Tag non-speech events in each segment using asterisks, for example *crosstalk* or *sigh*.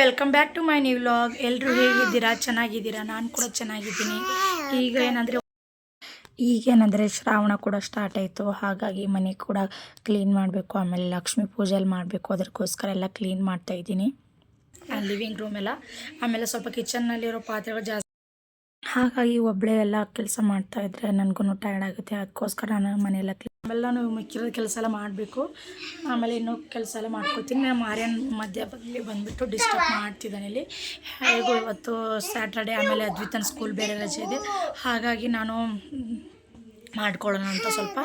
Welcome back to my new vlog. ಎಲ್ಲರೂ ಹೇಗಿದ್ದೀರಾ? ಚೆನ್ನಾಗಿದ್ದೀರಾ? ನಾನು ಕೂಡ ಚೆನ್ನಾಗಿದ್ದೀನಿ. ಈಗ ಏನಂದರೆ ಈಗೇನಂದರೆ ಶ್ರಾವಣ ಕೂಡ ಸ್ಟಾರ್ಟ್ ಆಯಿತು. ಹಾಗಾಗಿ ಮನೆ ಕೂಡ ಕ್ಲೀನ್ ಮಾಡಬೇಕು. ಆಮೇಲೆ ಲಕ್ಷ್ಮೀ ಪೂಜೆಯಲ್ಲಿ ಮಾಡಬೇಕು. ಅದಕ್ಕೋಸ್ಕರ ಎಲ್ಲ ಕ್ಲೀನ್ ಮಾಡ್ತಾ ಇದ್ದೀನಿ. ಲಿವಿಂಗ್ ರೂಮ್ ಎಲ್ಲ. ಆಮೇಲೆ ಸ್ವಲ್ಪ ಕಿಚನ್ನಲ್ಲಿರೋ ಪಾತ್ರೆಗಳು ಜಾಸ್ತಿ. ಹಾಗಾಗಿ ಒಬ್ಬಳೇ ಎಲ್ಲ ಕೆಲಸ ಮಾಡ್ತಾ ಇದ್ರೆ ನನಗೂ ಟಯರ್ಡ್ ಆಗುತ್ತೆ. ಅದಕ್ಕೋಸ್ಕರ ನಾನು ಮನೆಯೆಲ್ಲ ಆಮೇಲೆ ನಾನು ಮಿಕ್ಕಿರೋ ಕೆಲಸ ಎಲ್ಲ ಮಾಡಬೇಕು. ಆಮೇಲೆ ಇನ್ನೂ ಕೆಲಸ ಎಲ್ಲ ಮಾಡ್ಕೋತೀನಿ. ನಮ್ಮ ಆರ್ಯನ್ ಮಧ್ಯ ಬದಲಿ ಬಂದುಬಿಟ್ಟು ಡಿಸ್ಟರ್ಬ್ ಮಾಡ್ತಿದ್ದಾನೆ ಇಲ್ಲಿ. ಹೇಗೂ ಇವತ್ತು ಸ್ಯಾಟರ್ಡೆ ಆಮೇಲೆ ಅದ್ವಿತನ ಸ್ಕೂಲ್ ಬೇರೆ ರಜೆ ಇದೆ. ಹಾಗಾಗಿ ನಾನು ಮಾಡ್ಕೊಳ್ಳೋಣ ಅಂತ ಸ್ವಲ್ಪ.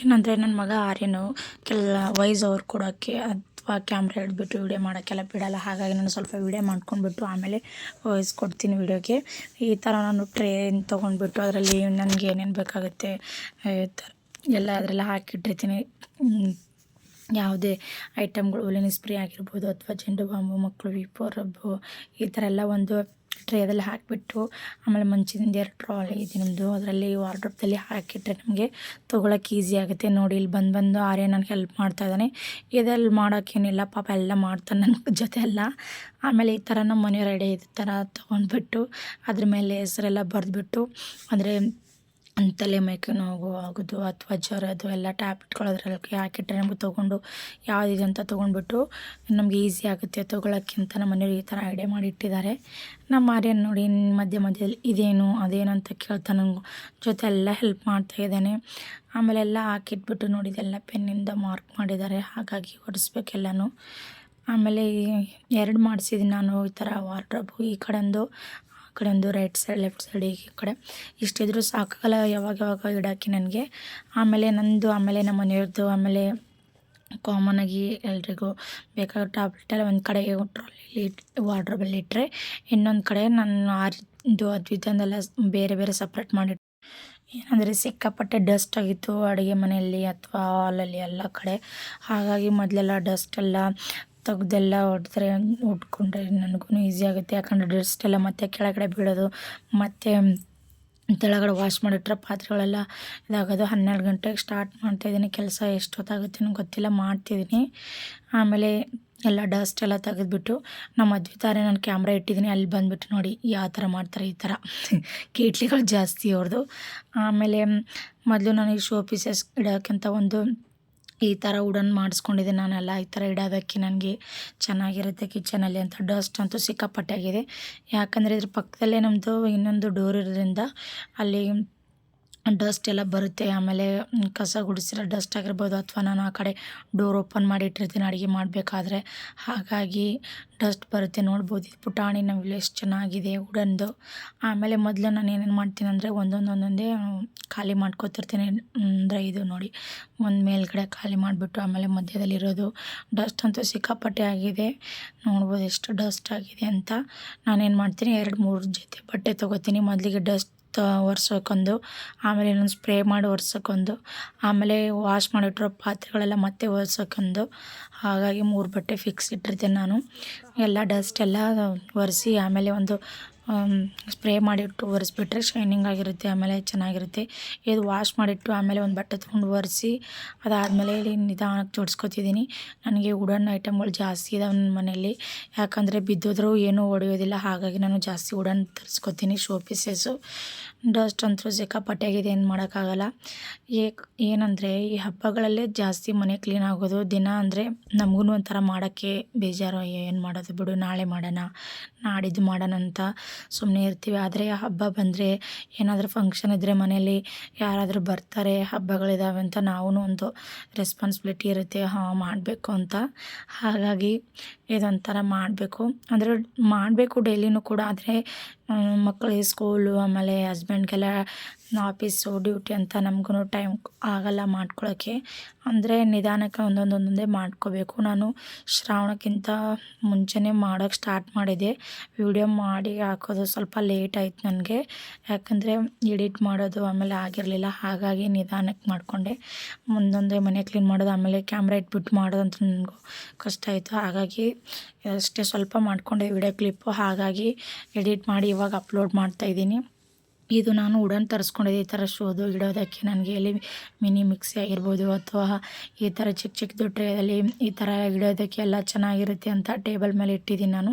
ಏನಂದರೆ ನನ್ನ ಮಗ ಆರ್ಯನು ಕೆಲ ವೈಸ್ ಅವ್ರು ಕೊಡೋಕ್ಕೆ ಅಥವಾ ಕ್ಯಾಮ್ರಾ ಹಿಡಿದ್ಬಿಟ್ಟು ವೀಡಿಯೋ ಮಾಡೋಕ್ಕೆಲ್ಲ ಬಿಡಲ್ಲ. ಹಾಗಾಗಿ ನಾನು ಸ್ವಲ್ಪ ವಿಡಿಯೋ ಮಾಡ್ಕೊಂಡ್ಬಿಟ್ಟು ಆಮೇಲೆ ವಾಯ್ಸ್ ಕೊಡ್ತೀನಿ ವೀಡಿಯೋಗೆ ಈ ಥರ ನಾನು ಟ್ರೇನ್ ತೊಗೊಂಡ್ಬಿಟ್ಟು ಅದರಲ್ಲಿ ನನಗೆ ಏನೇನು ಬೇಕಾಗುತ್ತೆ ಎಲ್ಲ ಅದರೆಲ್ಲ ಹಾಕಿಟ್ಟಿರ್ತೀನಿ. ಯಾವುದೇ ಐಟಮ್ಗಳು ಒಲಿನ ಸ್ಪ್ರೇ ಆಗಿರ್ಬೋದು ಅಥವಾ ಚೆಂಡು ಬಾಂಬು ಮಕ್ಕಳು, ವಿಪೋ, ರಬ್ಬು ಈ ಥರ ಎಲ್ಲ ಒಂದು ಟ್ರೇದಲ್ಲಿ ಹಾಕಿಬಿಟ್ಟು ಆಮೇಲೆ ಮುಂಚಿನಿಂದ ಎರಡು ಟ್ರಾಲಿ ಇದೆ ನಮ್ಮದು ಅದರಲ್ಲಿ ವಾರ್ಡ್ರೋಬ್ದಲ್ಲಿ ಹಾಕಿಟ್ರೆ ನಮಗೆ ತೊಗೊಳಕ್ಕೆ ಈಸಿ ಆಗುತ್ತೆ. ನೋಡಿ, ಇಲ್ಲಿ ಬಂದು ಬಂದು ಆರ್ಯ ನನಗೆ ಹೆಲ್ಪ್ ಮಾಡ್ತಾ ಇದ್ದಾನೆ. ಮಾಡೋಕ್ಕೇನಿಲ್ಲ ಪಾಪ ಎಲ್ಲ ಮಾಡ್ತಾನೆ ನನ್ನ *laughs* ಜೊತೆ ಎಲ್ಲ. ಆಮೇಲೆ ಈ ಥರ ನಮ್ಮ ಮನೆ ರೆಡಿ ಈ ಥರ ತೊಗೊಂಡ್ಬಿಟ್ಟು ಅದ್ರ ಮೇಲೆ ಹೆಸರೆಲ್ಲ ಬರೆದ್ಬಿಟ್ಟು, ಅಂದರೆ ತಲೆ ಮೈಕೆ ನೋವು ಆಗೋದು ಅಥವಾ ಜ್ವರದ್ದು ಎಲ್ಲ ಟ್ಯಾಬ್ಲೆಟ್ಗಳು ಅದರಲ್ಲಿ ಹಾಕಿಟ್ರೆ ನಮಗೆ ತೊಗೊಂಡು ಯಾವುದಿದೆ ಅಂತ ತೊಗೊಂಡ್ಬಿಟ್ಟು ನಮಗೆ ಈಸಿ ಆಗುತ್ತೆ. ತೊಗೊಳಕ್ಕಿಂತ ನಮ್ಮ ಮನೆಯವ್ರು ಈ ಥರ ಐಡಿಯಾ ಮಾಡಿ ಇಟ್ಟಿದ್ದಾರೆ. ನಮ್ಮ ಆರ್ಯನ್ ನೋಡಿ ಮಧ್ಯ ಮಧ್ಯದಲ್ಲಿ ಇದೇನು, ಅದೇನು ಅಂತ ಕೇಳ್ತಾ ಜೊತೆ ಎಲ್ಲ ಹೆಲ್ಪ್ ಮಾಡ್ತಾ ಇದ್ದಾನೆ. ಆಮೇಲೆ ಎಲ್ಲ ಹಾಕಿಟ್ಬಿಟ್ಟು ನೋಡಿದೆಲ್ಲ ಪೆನ್ನಿಂದ ಮಾರ್ಕ್ ಮಾಡಿದ್ದಾರೆ. ಹಾಗಾಗಿ ಹೊಡಿಸ್ಬೇಕೆಲ್ಲನೂ ಆಮೇಲೆ ಎರಡು ಮಾಡಿಸಿದ್ದೀನಿ ನಾನು ಈ ಥರ ವಾರ್ಡ್ರಬ್ಬು ಈ ಕಡೆಂದು. ಆ ಕಡೆಂದು ರೈಟ್ ಸೈಡ್, ಲೆಫ್ಟ್ ಸೈಡ್ ಈ ಕಡೆ. ಇಷ್ಟಿದ್ರೂ ಸಾಕಾಗಲ್ಲ ಯಾವಾಗ ಯಾವಾಗ ಇಡೋಕ್ಕೆ ನನಗೆ. ಆಮೇಲೆ ನಂದು, ಆಮೇಲೆ ನಮ್ಮ ಮನೆಯವ್ರದ್ದು ಆಮೇಲೆ ಕಾಮನಾಗಿ ಎಲ್ರಿಗೂ ಬೇಕಾದ ಟ್ಯಾಬ್ಲೆಟ್ ಎಲ್ಲ ಒಂದು ಕಡೆ ಟ್ರಾಲಿಲಿ ವಾರ್ಡ್ರೋಬಲ್ಲಿ ಇಟ್ಟರೆ ಇನ್ನೊಂದು ಕಡೆ ನಾನು ಆರಿದ್ದು ಅದ್ವಿತಂದೆಲ್ಲ ಬೇರೆ ಬೇರೆ ಸಪ್ರೇಟ್ ಮಾಡಿ ಏನಂದರೆ ಸಿಕ್ಕಾಪಟ್ಟೆ ಡಸ್ಟ್ ಆಗಿತ್ತು ಅಡುಗೆ ಮನೆಯಲ್ಲಿ ಅಥವಾ ಹಾಲಲ್ಲಿ ಎಲ್ಲ ಕಡೆ. ಹಾಗಾಗಿ ಮೊದಲೆಲ್ಲ ಡಸ್ಟ್ ಎಲ್ಲ ತೆಗ್ದೆಲ್ಲ ಹೊಡೆದ್ರೆ ಉಟ್ಕೊಂಡ್ರೆ ನನಗೂ ಈಸಿ ಆಗುತ್ತೆ. ಯಾಕಂದರೆ ಡಸ್ಟ್ ಎಲ್ಲ ಮತ್ತೆ ಕೆಳಗಡೆ ಬೀಳೋದು, ಮತ್ತು ತೆಳಗಡೆ ವಾಶ್ ಮಾಡಿಟ್ರೆ ಪಾತ್ರೆಗಳೆಲ್ಲ ಇದಾಗೋದು. ಹನ್ನೆರಡು ಗಂಟೆಗೆ ಸ್ಟಾರ್ಟ್ ಮಾಡ್ತಾಯಿದ್ದೀನಿ ಕೆಲಸ ಎಷ್ಟೊತ್ತಾಗುತ್ತೆ ಗೊತ್ತಿಲ್ಲ. ಮಾಡ್ತಿದ್ದೀನಿ ಆಮೇಲೆ ಎಲ್ಲ ಡಸ್ಟ್ ಎಲ್ಲ ತೆಗೆದ್ಬಿಟ್ಟು ನಮ್ಮ ತಾರೆ ನಾನು ಕ್ಯಾಮ್ರಾ ಇಟ್ಟಿದ್ದೀನಿ. ಅಲ್ಲಿ ಬಂದುಬಿಟ್ಟು ನೋಡಿ ಯಾವ ಥರ ಮಾಡ್ತಾರೆ ಈ ಥರ. *laughs* ಕೀಟ್ಲಿಗಳು ಜಾಸ್ತಿ ಅವ್ರದ್ದು. ಆಮೇಲೆ ಮೊದಲು ನಾನು ಈ ಶೋ ಪೀಸಸ್ ಇಡೋಕ್ಕಿಂತ ಒಂದು ಈ ಥರ ವುಡನ್ ಮಾಡಿಸ್ಕೊಂಡಿದ್ದೆ ನಾನೆಲ್ಲ, ಈ ಥರ ಇಡೋದಕ್ಕೆ ನನಗೆ ಚೆನ್ನಾಗಿರುತ್ತೆ ಕಿಚನಲ್ಲಿ ಅಂತ ಡಸ್ಟ್ ಅಂತೂ ಸಿಕ್ಕಾಪಟ್ಟೆ ಆಗಿದೆ. ಯಾಕಂದರೆ ಇದ್ರ ಪಕ್ಕದಲ್ಲೇ ನಮ್ಮದು ಇನ್ನೊಂದು ಡೋರ್ ಇರೋದ್ರಿಂದ ಅಲ್ಲಿ ಡಸ್ಟ್ ಎಲ್ಲ ಬರುತ್ತೆ. ಆಮೇಲೆ ಕಸ ಗುಡಿಸಿರೋ ಡಸ್ಟ್ ಆಗಿರ್ಬೋದು ಅಥವಾ ನಾನು ಆ ಕಡೆ ಡೋರ್ ಓಪನ್ ಮಾಡಿ ಇಟ್ಟಿರ್ತೀನಿ, ಅಡುಗೆ ಮಾಡಬೇಕಾದ್ರೆ. ಹಾಗಾಗಿ ಡಸ್ಟ್ ಬರುತ್ತೆ, ನೋಡ್ಬೋದು. ಇದು ಪುಟಾಣಿ ನವಿಲು ಎಷ್ಟು ಚೆನ್ನಾಗಿದೆ ವುಡನ್ದು ಆಮೇಲೆ ಮೊದಲು ನಾನು ಏನೇನು ಮಾಡ್ತೀನಿ ಅಂದರೆ ಒಂದೊಂದು ಒಂದೊಂದೇ ಖಾಲಿ ಮಾಡ್ಕೊತಿರ್ತೀನಿ. ಅಂದರೆ ಇದು ನೋಡಿ, ಒಂದು ಮೇಲ್ಗಡೆ ಖಾಲಿ ಮಾಡಿಬಿಟ್ಟು ಆಮೇಲೆ ಮಧ್ಯದಲ್ಲಿರೋದು ಡಸ್ಟ್ ಅಂತೂ ಸಿಕ್ಕಾಪಟ್ಟೆ ಆಗಿದೆ. ನೋಡ್ಬೋದು ಎಷ್ಟು ಡಸ್ಟ್ ಆಗಿದೆ ಅಂತ. ನಾನೇನು ಮಾಡ್ತೀನಿ, ಎರಡು ಮೂರು ಜೊತೆ ಬಟ್ಟೆ ತೊಗೋತೀನಿ. ಮೊದಲಿಗೆ ಡಸ್ಟ್ ಒರ್ಸೋಕ್ಕೊಂದು ಆಮೇಲೆ ಇನ್ನೊಂದು ಸ್ಪ್ರೇ ಮಾಡಿ ಒರ್ಸೋಕ್ಕೊಂದು ಆಮೇಲೆ ವಾಶ್ ಮಾಡಿಟ್ಟಿರೋ ಪಾತ್ರೆಗಳೆಲ್ಲ ಮತ್ತೆ ಒರ್ಸೋಕ್ಕೊಂದು ಹಾಗಾಗಿ ಮೂರು ಬಟ್ಟೆ ಫಿಕ್ಸ್ ಇಟ್ಟಿರ್ತೀನಿ ನಾನು. ಎಲ್ಲ ಡಸ್ಟ್ ಎಲ್ಲ ಒರೆಸಿ ಆಮೇಲೆ ಒಂದು ಸ್ಪ್ರೇ ಮಾಡಿಟ್ಟು ಒರೆಸ್ಬಿಟ್ರೆ ಶೈನಿಂಗ್ ಆಗಿರುತ್ತೆ, ಆಮೇಲೆ ಚೆನ್ನಾಗಿರುತ್ತೆ. ಇದು ವಾಶ್ ಮಾಡಿಟ್ಟು ಆಮೇಲೆ ಒಂದು ಬಟ್ಟೆ ತೊಗೊಂಡು ಒರೆಸಿ, ಅದಾದಮೇಲೆ ಇಲ್ಲಿ ನಿಧಾನಕ್ಕೆ ಜೋಡಿಸ್ಕೊತಿದ್ದೀನಿ ನನಗೆ ವುಡನ್ ಐಟಮ್ಗಳು ಜಾಸ್ತಿ ಇದಾವೆ ನನ್ನ ಮನೆಯಲ್ಲಿ ಯಾಕಂದರೆ ಬಿದ್ದೋದ್ರೂ ಏನೂ ಒಡೆಯೋದಿಲ್ಲ, ಹಾಗಾಗಿ ನಾನು ಜಾಸ್ತಿ ವುಡನ್ ತರಿಸ್ಕೊತೀನಿ ಶೋ ಪೀಸಸ್ಸು ಡಸ್ಟ್ ಅಂತೂ ಸಿಕ್ಕಾಪಟ್ಟೆಯಾಗಿದೆ ಏನು ಮಾಡೋಕ್ಕಾಗಲ್ಲ. ಏಕ್, ಏನಂದರೆ ಈ ಹಬ್ಬಗಳಲ್ಲೇ ಜಾಸ್ತಿ ಮನೆ ಕ್ಲೀನ್ ಆಗೋದು, ದಿನ ಅಂದರೆ ನಮಗೂ ಒಂಥರ ಮಾಡೋಕ್ಕೆ ಬೇಜಾರು ಏನು ಮಾಡೋದು ಬಿಡು, ನಾಳೆ ಮಾಡೋಣ, ನಾಡಿದ್ದು ಮಾಡೋಣ ಅಂತ. ಸುಮ್ಮನೆ ಇರ್ತೀವಿ. ಆದರೆ ಹಬ್ಬ ಬಂದರೆ ಏನಾದರೂ ಫಂಕ್ಷನ್ ಇದ್ದರೆ ಮನೆಯಲ್ಲಿ ಯಾರಾದರೂ ಬರ್ತಾರೆ ಹಬ್ಬಗಳಿದ್ದಾವೆ ಅಂತ ನಾವೂ ಒಂದು ರೆಸ್ಪಾನ್ಸಿಬಿಲಿಟಿ ಇರುತ್ತೆ. ಹಾಂ, ಮಾಡಬೇಕು ಅಂತ. ಹಾಗಾಗಿ ಇದೊಂಥರ ಮಾಡಬೇಕು. ಅಂದರೆ ಮಾಡಬೇಕು ಡೈಲಿನೂ ಕೂಡ. ಆದರೆ ಮಕ್ಕಳಿಗೆ ಸ್ಕೂಲು, ಆಮೇಲೆ ಹಸ್ಬೆಂಡ್ಗೆಲ್ಲ ಆಫೀಸು ಡ್ಯೂಟಿ ಅಂತ ನಮಗೂ ಟೈಮ್ ಆಗಲ್ಲ ಮಾಡ್ಕೊಳ್ಳೋಕ್ಕೆ ಅಂದರೆ ನಿಧಾನಕ್ಕೆ ಒಂದೊಂದು ಒಂದೊಂದೇ ಮಾಡ್ಕೋಬೇಕು. ನಾನು ಶ್ರಾವಣಕ್ಕಿಂತ ಮುಂಚೆನೇ ಮಾಡೋಕ್ಕೆ ಸ್ಟಾರ್ಟ್ ಮಾಡಿದೆ. ವಿಡಿಯೋ ಮಾಡಿ ಹಾಕೋದು ಸ್ವಲ್ಪ ಲೇಟ್ ಆಯ್ತು ನನಗೆ. ಯಾಕಂದರೆ ಎಡಿಟ್ ಮಾಡೋದು ಆಮೇಲೆ ಆಗಿರಲಿಲ್ಲ. ಹಾಗಾಗಿ ನಿಧಾನಕ್ಕೆ ಮಾಡಿಕೊಂಡೆ. ಮುಂದೊಂದೇ ಮನೆ ಕ್ಲೀನ್ ಮಾಡೋದು, ಆಮೇಲೆ ಕ್ಯಾಮ್ರಾ ಇಟ್ಬಿಟ್ಟು ಮಾಡೋದು ಅಂತ ನನಗೂ ಕಷ್ಟ ಆಯಿತು. ಹಾಗಾಗಿ ಅಷ್ಟೇ ಸ್ವಲ್ಪ ಮಾಡಿಕೊಂಡೆ. ವಿಡಿಯೋ ಕ್ಲಿಪ್ಪು ಹಾಗಾಗಿ ಎಡಿಟ್ ಮಾಡಿ ಇವಾಗ ಅಪ್ಲೋಡ್ ಮಾಡ್ತಾ ಇದ್ದೀನಿ. ಇದು ನಾನು ಉಡನ್ ತರಿಸ್ಕೊಂಡಿದ್ದೆ ಈ ಥರ ಶೋದು ಇಡೋದಕ್ಕೆ ನನಗೆ ಎಲ್ಲಿ ಮಿನಿ ಮಿಕ್ಸಿ ಆಗಿರ್ಬೋದು ಅಥವಾ ಈ ಥರ ಚಿಕ್ಕ ಚಿಕ್ಕದು ಟ್ರೇದಲ್ಲಿ ಈ ಥರ ಇಡೋದಕ್ಕೆ ಎಲ್ಲ ಚೆನ್ನಾಗಿರುತ್ತೆ ಅಂತ ಟೇಬಲ್ ಮೇಲೆ ಇಟ್ಟಿದ್ದೀನಿ ನಾನು.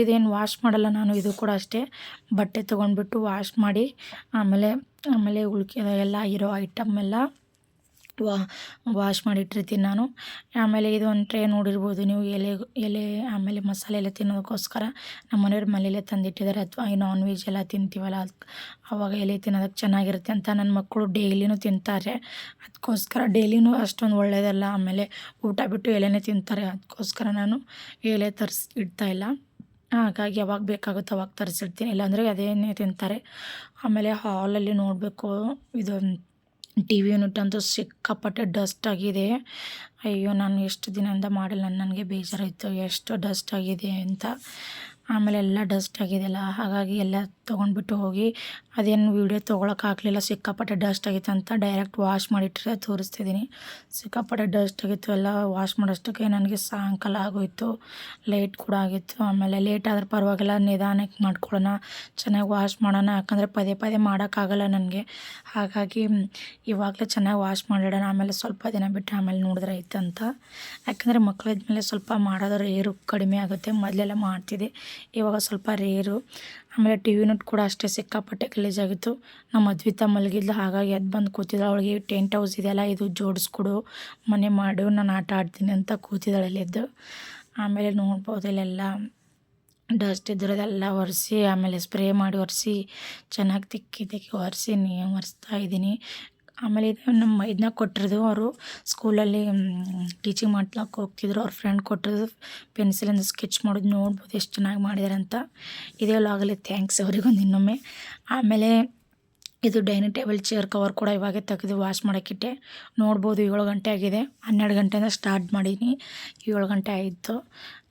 ಇದೇನು ವಾಶ್ ಮಾಡಲ್ಲ ನಾನು, ಇದು ಕೂಡ ಅಷ್ಟೇ. ಬಟ್ಟೆ ತೊಗೊಂಡ್ಬಿಟ್ಟು ವಾಶ್ ಮಾಡಿ, ಆಮೇಲೆ ಆಮೇಲೆ ಉಳ್ಕೆ ಎಲ್ಲ ಇರೋ ಐಟಮ್ ಎಲ್ಲ ವಾ ವಾಶ್ ಮಾಡಿಟ್ಟಿರ್ತೀನಿ ನಾನು. ಆಮೇಲೆ ಇದು ಒಂದು ಟ್ರೇ ನೋಡಿರ್ಬೋದು ನೀವು, ಎಲೆ ಎಲೆ, ಆಮೇಲೆ ಮಸಾಲೆ ಎಲ್ಲ ತಿನ್ನೋದಕ್ಕೋಸ್ಕರ ನಮ್ಮ ಮನೆಯವ್ರ ಮನೆಯಲ್ಲೇ ತಂದಿಟ್ಟಿದ್ದಾರೆ. ಅಥವಾ ಈ ನಾನ್ ವೆಜ್ ಎಲ್ಲ ತಿಂತೀವಲ್ಲ ಅವಾಗ ಎಲೆ ತಿನ್ನೋದಕ್ಕೆ ಚೆನ್ನಾಗಿರುತ್ತೆ ಅಂತ ನನ್ನ ಮಕ್ಕಳು ಡೈಲಿನೂ ತಿಂತಾರೆ. ಅದಕ್ಕೋಸ್ಕರ ಡೈಲಿನೂ ಅಷ್ಟೊಂದು ಒಳ್ಳೆಯದಲ್ಲ ಆಮೇಲೆ ಊಟ ಬಿಟ್ಟು ಎಲೆನೇ ತಿಂತಾರೆ. ಅದಕ್ಕೋಸ್ಕರ ನಾನು ಎಲೆ ತರಿಸಿ ಇಡ್ತಾಯಿಲ್ಲ ಹಾಗಾಗಿ ಯಾವಾಗ ಬೇಕಾಗುತ್ತೆ ಅವಾಗ ತರಿಸಿಡ್ತೀನಿ. ಇಲ್ಲಾಂದರೆ ಅದೇನೇ ತಿಂತಾರೆ. ಆಮೇಲೆ ಹಾಲಲ್ಲಿ ನೋಡಬೇಕು. ಇದು ಟಿ ವಿ ಯೂನಿಟ್ ಅಂತೂ ಸಿಕ್ಕಾಪಟ್ಟೆ ಡಸ್ಟ್ ಆಗಿದೆ. ಅಯ್ಯೋ, ನಾನು ಎಷ್ಟು ದಿನದಿಂದ ಮಾಡಿಲ್ಲ. ನನಗೆ ಬೇಜಾರಾಯಿತು. ಎಷ್ಟು ಡಸ್ಟ್ ಆಗಿದೆ ಅಂತ. ಆಮೇಲೆ ಎಲ್ಲ ಡಸ್ಟ್ ಆಗಿದೆಯಲ್ಲ, ಹಾಗಾಗಿ ಎಲ್ಲ ತೊಗೊಂಡ್ಬಿಟ್ಟು ಹೋಗಿ ಅದೇನು ವೀಡಿಯೋ ತೊಗೊಳಕ್ಕಾಗಲಿಲ್ಲ ಸಿಕ್ಕಾಪಟ್ಟೆ ಡಸ್ಟ್ ಆಗಿತ್ತು ಅಂತ ಡೈರೆಕ್ಟ್ ವಾಶ್ ಮಾಡಿಟ್ಟರೆ ತೋರಿಸ್ತಿದ್ದೀನಿ. ಸಿಕ್ಕಾಪಟ್ಟೆ ಡಸ್ಟ್ ಆಗಿತ್ತು, ಎಲ್ಲ ವಾಶ್ ಮಾಡೋಷ್ಟಕ್ಕೆ ನನಗೆ ಸಾಯಂಕಾಲ ಆಗೋಯಿತು ಲೇಟ್ ಕೂಡ ಆಗಿತ್ತು. ಆಮೇಲೆ ಲೇಟ್ ಆದ್ರೆ ಪರವಾಗಿಲ್ಲ, ನಿಧಾನಕ್ಕೆ ಮಾಡ್ಕೊಳ್ಳೋಣ, ಚೆನ್ನಾಗಿ ವಾಶ್ ಮಾಡೋಣ, ಯಾಕಂದರೆ ಪದೇ ಪದೇ ಮಾಡೋಕ್ಕಾಗಲ್ಲ ನನಗೆ. ಹಾಗಾಗಿ ಇವಾಗಲೇ ಚೆನ್ನಾಗಿ ವಾಶ್ ಮಾಡಿಡೋಣ, ಆಮೇಲೆ ಸ್ವಲ್ಪ ದಿನ ಬಿಟ್ಟು ಆಮೇಲೆ ನೋಡಿದ್ರೆ ಅಂತ ಯಾಕಂದರೆ ಮಕ್ಕಳಿದ್ಮೇಲೆ ಸ್ವಲ್ಪ ಮಾಡೋದ್ರ ಏರು ಕಡಿಮೆ ಆಗುತ್ತೆ, ಮೊದಲೆಲ್ಲ ಮಾಡ್ತಿದ್ದೆ. ಇವಾಗ ಸ್ವಲ್ಪ ರೇರು. ಆಮೇಲೆ ಟಿ ವಿ ನೋಟ್ ಕೂಡ ಅಷ್ಟೇ ಸಿಕ್ಕಾಪಟ್ಟೆ ಗಲೀಜಾಗಿತ್ತು ನಮ್ಮ ಅದ್ವಿತ ಮಲಗಿದ್ಲು, ಹಾಗಾಗಿ ಎದ್ದು ಬಂದು ಕೂತಿದ್ಳು ಅವಳಿಗೆ ಟೆಂಟ್ ಹೌಸ್ ಇದೆಯಲ್ಲ, ಇದು ಜೋಡಿಸ್ಕೊಡು, ಮನೆ ಮಾಡು, ನಾನು ಆಟ ಆಡ್ತೀನಿ ಅಂತ ಕೂತಿದ್ದಾಳೆ ಇಲ್ಲಿದ್ದು ಆಮೇಲೆ ನೋಡ್ಬೋದು ಇಲ್ಲೆಲ್ಲ ಡಸ್ಟ್ ಇದ್ದಿರೋದೆಲ್ಲ ಒರೆಸಿ, ಆಮೇಲೆ ಸ್ಪ್ರೇ ಮಾಡಿ ಒರೆಸಿ, ಚೆನ್ನಾಗಿ ತಿಕ್ಕಿ ತಿಕ್ಕಿ ಒರೆಸಿ, ನೀ ಒರೆಸ್ತಾ ಇದ್ದೀನಿ. ಆಮೇಲೆ ಇದು ನಮ್ಮ ಇದನ್ನ ಕೊಟ್ಟಿರೋದು. ಅವರು ಸ್ಕೂಲಲ್ಲಿ ಟೀಚಿಂಗ್ ಮಾಡ್ಲಾಕ್ಕೆ ಹೋಗ್ತಿದ್ರು. ಅವ್ರ ಫ್ರೆಂಡ್ ಕೊಟ್ಟಿರೋದು ಪೆನ್ಸಿಲಿಂದ ಸ್ಕೆಚ್ ಮಾಡೋದು. ನೋಡ್ಬೋದು ಎಷ್ಟು ಚೆನ್ನಾಗಿ ಮಾಡಿದ್ದಾರೆ ಅಂತ. ಇದೆಲ್ಲ ಆಗಲಿ ಥ್ಯಾಂಕ್ಸ್ ಅವ್ರಿಗೊಂದು ಇನ್ನೊಮ್ಮೆ. ಆಮೇಲೆ ಇದು ಡೈನಿಂಗ್ ಟೇಬಲ್ ಚೇರ್ ಕವರ್ ಕೂಡ ಇವಾಗೆ ತೆಗೆದು ವಾಶ್ ಮಾಡೋಕ್ಕಿಟ್ಟೆ ನೋಡ್ಬೋದು ಏಳು ಗಂಟೆ ಆಗಿದೆ. ಹನ್ನೆರಡು ಗಂಟೆಯಿಂದ ಸ್ಟಾರ್ಟ್ ಮಾಡೀನಿ. ಏಳು ಗಂಟೆ ಆಯಿತು.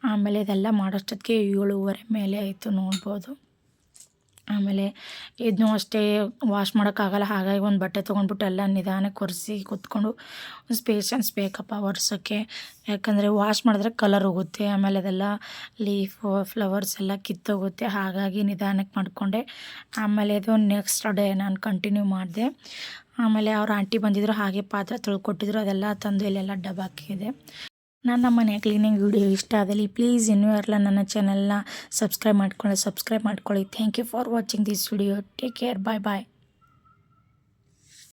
ಆಮೇಲೆ ಇದೆಲ್ಲ ಮಾಡೋಷ್ಟೊತ್ತಿಗೆ ಏಳುವರೆ ಮೇಲೆ ಆಯಿತು ನೋಡ್ಬೋದು. ಆಮೇಲೆ ಇದನ್ನೂ ಅಷ್ಟೇ ವಾಶ್ ಮಾಡೋಕ್ಕಾಗಲ್ಲ. ಹಾಗಾಗಿ ಒಂದು ಬಟ್ಟೆ ತೊಗೊಂಡ್ಬಿಟ್ಟು ಎಲ್ಲ ನಿಧಾನಕ್ಕೆ ಒರೆಸಿ ಕೂತ್ಕೊಂಡು ಒಂದು ಪೇಷನ್ಸ್ ಬೇಕಪ್ಪ ಒರೆಸೋಕ್ಕೆ ಯಾಕಂದರೆ ವಾಶ್ ಮಾಡಿದ್ರೆ ಕಲರ್ ಹೋಗುತ್ತೆ, ಆಮೇಲೆ ಅದೆಲ್ಲ ಲೀಫು ಫ್ಲವರ್ಸ್ ಎಲ್ಲ ಕಿತ್ತೋಗುತ್ತೆ. ಹಾಗಾಗಿ ನಿಧಾನಕ್ಕೆ ಮಾಡಿಕೊಂಡೆ. ಆಮೇಲೆ ಇದು ನೆಕ್ಸ್ಟ್ ಡೇ ನಾನು ಕಂಟಿನ್ಯೂ ಮಾಡಿದೆ. ಆಮೇಲೆ ಅವ್ರ ಆಂಟಿ ಬಂದಿದ್ದರು ಹಾಗೆ ಪಾತ್ರೆ ತೊಳ್ಕೊಟ್ಟಿದ್ರು, ಅದೆಲ್ಲ ತಂದು ಇಲ್ಲೆಲ್ಲ ಡಬ್ಬಾಕಿದೆ ನನ್ನ ಮನೆ ಕ್ಲೀನಿಂಗ್ ವಿಡಿಯೋ ಇಷ್ಟ ಆದಲ್ಲಿ ಪ್ಲೀಸ್ ಇನ್ನೂ ಯಾರಲ್ಲ ನನ್ನ ಚಾನೆಲ್ನ ಸಬ್ಸ್ಕ್ರೈಬ್ ಮಾಡ್ಕೊಳ್ಳಿ ಸಬ್ಸ್ಕ್ರೈಬ್ ಮಾಡ್ಕೊಳ್ಳಿ. Thank you for watching this video take care bye bye